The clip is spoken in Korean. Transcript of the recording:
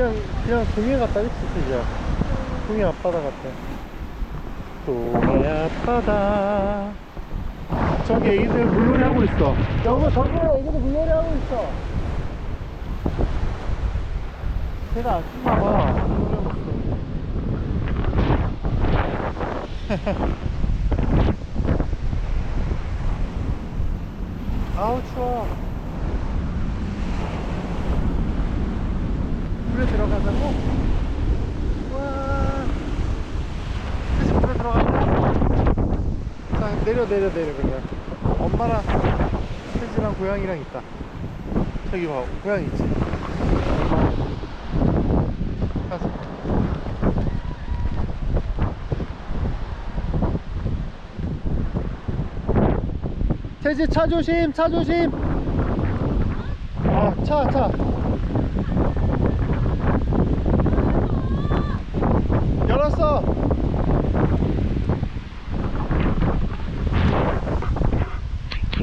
그냥 동해 같다 그치 진짜 동해 앞바다 같아 동해 앞바다. 저기 애기들 물놀이 하고 있어. 여보 저기 애기들 물놀이 하고 있어. 걔가 안 춥나봐. 물놀이 하고 있어 아우 추워 물에 들어가자고? 와. 그치 물에 들어가자. 자 내려 내려 내려 그냥. 엄마랑 세지랑 고양이랑 있다. 저기 봐 고양이 있지? 가서. 세지 차 조심 차 조심. 아 차 차